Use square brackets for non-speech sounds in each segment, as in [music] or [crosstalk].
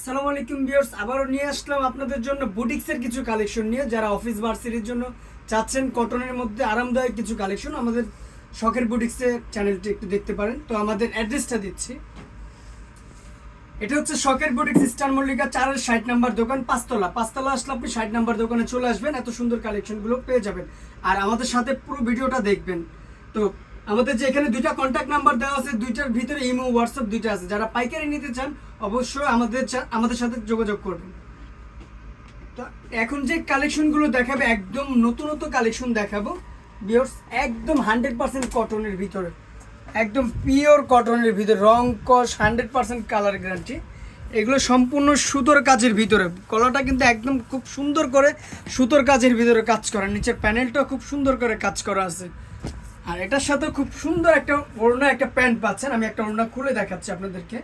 আসসালামু আলাইকুম ভিউয়ার্স, আবারও নিয়ে আসলাম আপনাদের জন্য বুটিক্সের কিছু কালেকশন নিয়ে। যারা অফিস ভার্সিটির জন্য চাচ্ছেন কটনের মধ্যে আরামদায়ক কিছু কালেকশন, আমাদের শখের বুটিক্সের চ্যানেলটি একটু দেখতে পারেন। তো আমাদের অ্যাড্রেসটা দিচ্ছি। এটা হচ্ছে শখের বুটিক্স স্টার মল্লিকা চারের ষাট নাম্বার দোকান, পাঁচতলা। পাঁচতলা আসলে আপনি ষাট নাম্বার দোকানে চলে আসবেন, এত সুন্দর কালেকশনগুলো পেয়ে যাবেন। আর আমাদের সাথে পুরো ভিডিওটা দেখবেন। তো আমাদের যে এখানে দুইটা কন্ট্যাক্ট নাম্বার দেওয়া আছে, দুইটার ভিতরে ইমো হোয়াটসঅ্যাপ দুইটা আছে। যারা পাইকারি নিতে চান, অবশ্যই আমাদের আমাদের সাথে যোগাযোগ করবেন। তো এখন যে কালেকশনগুলো দেখাবে, একদম নতুনত্ব কালেকশন দেখাবো। বিয়ার্স একদম হান্ড্রেড পার্সেন্ট কটনের ভিতরে। একদম পিওর কটনের ভিতরে। রং, cause hundred percent colour guarantee এগুলো সম্পূর্ণ সুতোর কাজের ভিতরে। কলাটা কিন্তু একদম খুব সুন্দর করে সুতোর কাজের ভিতরে কাজ করা। নিচের প্যানেলটা খুব সুন্দর করে কাজ করা আছে। আর এটার সাথে খুব সুন্দর একটা ওড়না, একটা প্যান্ট পাচ্ছেন। আমি একটা ওড়না খুলে দেখাচ্ছি আপনাদেরকে।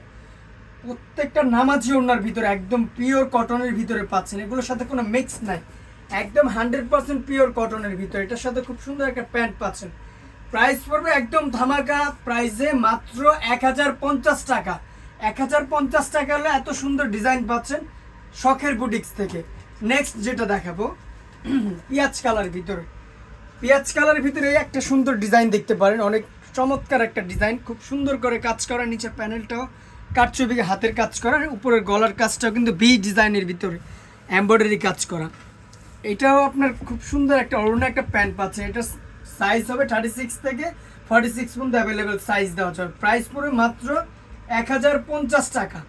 প্রত্যেকটা নামাজি ওড়নার ভিতরে একদম পিওর কটনের ভিতরে পাচ্ছেন। এগুলোর সাথে কোনো মিক্স নাই। একদম হান্ড্রেড পার্সেন্ট পিওর কটনের ভিতরে। এটার সাথে খুব সুন্দর একটা প্যান্ট পাচ্ছেন। প্রাইস পড়বে একদম ধামাকা। প্রাইসে মাত্র এক হাজার পঞ্চাশ টাকা। এক হাজার পঞ্চাশ টাকা হলে এত সুন্দর ডিজাইন পাচ্ছেন শখের বুটিক্স থেকে। নেক্সট যেটা দেখাবো, [clears throat] পিঁয়াজ কালার ভিতরে। পেঁয়াজ কালারের ভিতরে একটা সুন্দর ডিজাইন দেখতে পারেন। অনেক চমৎকার একটা ডিজাইন। খুব সুন্দর করে কাজ করা। নিচে প্যানেলটাও কাটছবিকে হাতের কাজ করা। উপরের গলার কাজটাও কিন্তু বি ডিজাইনের ভিতরে এমব্রয়ডারি কাজ করা। এটাও আপনার খুব সুন্দর একটা অরুণ একটা প্যান্ট পাচ্ছেন এটা সাইজ হবে থার্টি সিক্স থেকে ফর্টি সিক্স পর্যন্ত অ্যাভেলেবেল সাইজ দেওয়া যাবে প্রাইস পড়বে মাত্র এক হাজার পঞ্চাশ টাকা।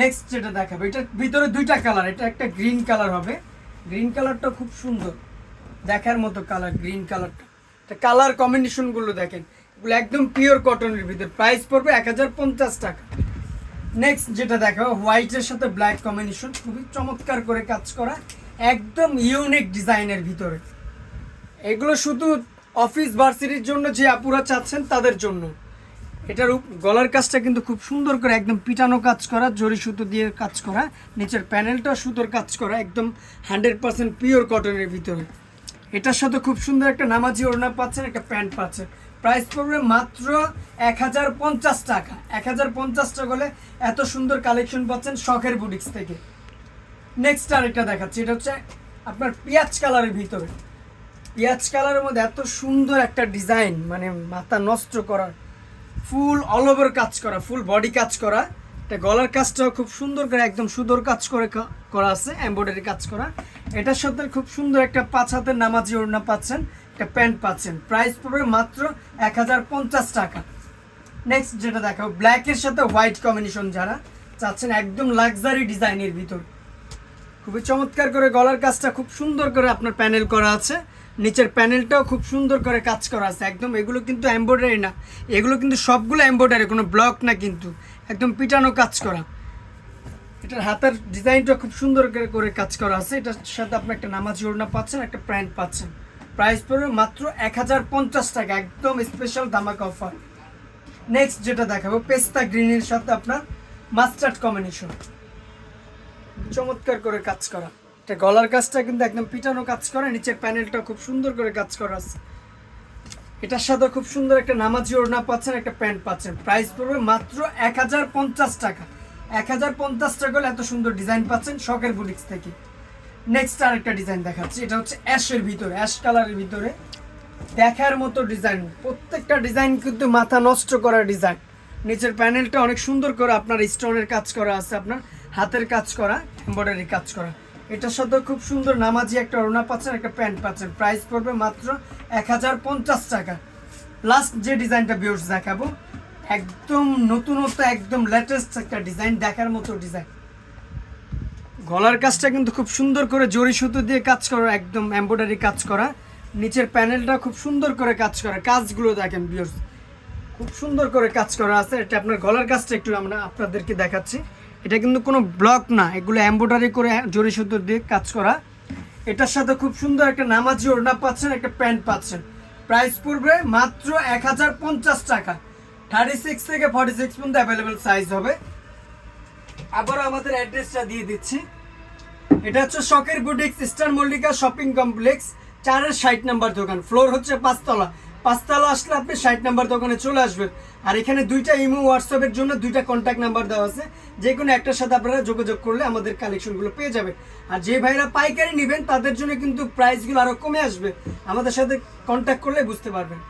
নেক্সট যেটা দেখাবে, এটার ভিতরে দুইটা কালার এটা একটা গ্রিন কালার হবে। গ্রিন কালারটা খুব সুন্দর। দেখার মতো কালার গ্রিন কালারটা কালার কম্বিনেশনগুলো দেখেন। এগুলো একদম পিওর কটনের ভিতরে। প্রাইস পড়বে এক হাজার পঞ্চাশ টাকা। নেক্সট যেটা দেখাবো হোয়াইটের সাথে ব্ল্যাক কম্বিনেশন খুবই চমৎকার করে কাজ করা। একদম ইউনিক ডিজাইনের ভিতরে। এগুলো শুধু অফিস ভার্সিটির জন্য যে আপুরা চাচ্ছেন, তাদের জন্য। এটার গলার কাজটা কিন্তু খুব সুন্দর করে একদম পিটানো কাজ করা জরি সুতো দিয়ে কাজ করা। নিচের প্যানেলটা সুতোর কাজ করা, একদম হান্ড্রেড পার্সেন্ট পিওর কটনের ভিতরে। এটার সাথে খুব সুন্দর একটা নামাজি ওড়না পাচ্ছেন, একটা প্যান্ট পাচ্ছেন। প্রাইস পড়বে মাত্র এক হাজার পঞ্চাশ টাকা। এক হাজার পঞ্চাশ টাকা হলে এত সুন্দর কালেকশন পাচ্ছেন শখের বুটিক্স থেকে। নেক্সট আর আরেকটা দেখাচ্ছি, এটা হচ্ছে আপনার পেঁয়াজ কালারের ভিতরে। পেঁয়াজ কালারের মধ্যে এত সুন্দর একটা ডিজাইন মানে মাথা নষ্ট করার ফুল অল ওভার কাজ করা, ফুল বডি কাজ করা। এটা গলার কাজটাও খুব সুন্দর করে, একদম সুন্দর কাজ করে করা আছে এমব্রয়ডারি কাজ করা। এটার সাথে খুব সুন্দর একটা পাঁচ হাতের নামাজি ওড়না পাচ্ছেন, একটা প্যান্ট পাচ্ছেন। প্রাইস পড়বে মাত্র এক হাজার পঞ্চাশ টাকা। নেক্সট যেটা দেখাবো ব্ল্যাকের সাথে হোয়াইট কম্বিনেশন যারা চাচ্ছেন, একদম লাক্সারি ডিজাইনের ভিতর। খুবই চমৎকার করে গলার কাজটা খুব সুন্দর করে আপনার প্যানেল করা আছে। নিচের প্যানেলটাও খুব সুন্দর করে কাজ করা আছে। একদম এগুলো কিন্তু এমব্রয়ডারি না। এগুলো কিন্তু সবগুলো এমব্রয়ডারি কোনো ব্লক না কিন্তু। একদম পিটানো কাজ করা। এটার হাতের ডিজাইনটা খুব সুন্দর করে কাজ করা আছে। এটার সাথে আপনি একটা নামাজি ওড়না পাচ্ছেন, একটা প্যান্ট পাচ্ছেন। প্রাইস পড়বে মাত্র এক হাজার পঞ্চাশ টাকা, একদম স্পেশাল ধামাকা অফার নেক্সট যেটা দেখাবো, পেস্তা গ্রিনের সাথে আপনার মাস্টার্ড কম্বিনেশন চমৎকার করে কাজ করা। এটা গলার কাজটা কিন্তু একদম পিটানো কাজ করা, নিচের প্যানেলটা খুব সুন্দর করে কাজ করা আছে। এটার সাথে খুব সুন্দর একটা নামাজি ওড়না পাচ্ছেন, একটা প্যান্ট পাচ্ছেন। প্রাইস পড়বে মাত্র এক হাজার পঞ্চাশ টাকা। এক হাজার পঞ্চাশ টাকা এত সুন্দর ডিজাইন পাচ্ছেন শখের বুটিক্স থেকে। নেক্সট আরেকটা ডিজাইন দেখাচ্ছি, এটা হচ্ছে অ্যাশের ভিতরে অ্যাশ কালারের ভিতরে। দেখার মতো ডিজাইন প্রত্যেকটা ডিজাইন কিন্তু মাথা নষ্ট করা ডিজাইন নিচের প্যানেলটা অনেক সুন্দর করে আপনার স্টোনের কাজ করা আছে, আপনার হাতের কাজ করা এমব্রয়ডারি কাজ করা। এটার সাথে খুব সুন্দর নামাজি একটা ওড়না পাচ্ছেন, একটা প্যান্ট পাচ্ছেন। প্রাইস পড়বে মাত্র এক হাজার পঞ্চাশ টাকা। লাস্ট যে ডিজাইনটা বিয়র্স দেখাবো একদম নতুনত্ব, একদম লেটেস্ট একটা ডিজাইন দেখার মতো ডিজাইন গলার কাজটা কিন্তু খুব সুন্দর করে জরি সুতো দিয়ে কাজ করা, একদম এমব্রয়ডারি কাজ করা। নিচের প্যানেলটা খুব সুন্দর করে কাজ করা, কাজগুলো দেখেন বিয়র্স খুব সুন্দর করে কাজ করা আছে। এটা আপনার গলার কাজটা একটু আমরা আপনাদেরকে দেখাচ্ছি। এটা কিন্তু কোনো ব্লক না, এগুলো এমব্রয়ডারি করে জরি সুতো দিয়ে কাজ করা। এটার সাথে খুব সুন্দর একটা নামাজি ওড়না পাচ্ছেন, একটা প্যান্ট পাচ্ছেন। প্রাইস পড়বে মাত্র এক হাজার পঞ্চাশ টাকা। থার্টি সিক্স থেকে ফর্টি সিক্স পর্যন্ত অ্যাভেলেবেল সাইজ হবে। আবারও আমাদের অ্যাড্রেসটা দিয়ে দিচ্ছি। এটা হচ্ছে শখের boutiques eastern Mallika shopping complex চারের ষাট নাম্বার দোকান। ফ্লোর হচ্ছে পাঁচতলা। পাঁচতলা আসলে আপনি ষাট নাম্বার দোকানে চলে আসবেন। আর এখানে দুইটা ইমো হোয়াটসঅ্যাপের জন্য দুইটা কন্ট্যাক্ট নাম্বার দেওয়া আছে। যে কোনো একটার সাথে আপনারা যোগাযোগ করলে আমাদের কালেকশনগুলো পেয়ে যাবেন। আর যে ভাইরা পাইকারি নেবেন, তাদের জন্য কিন্তু প্রাইসগুলো আরও কমে আসবে। আমাদের সাথে কন্ট্যাক্ট করলে বুঝতে পারবেন।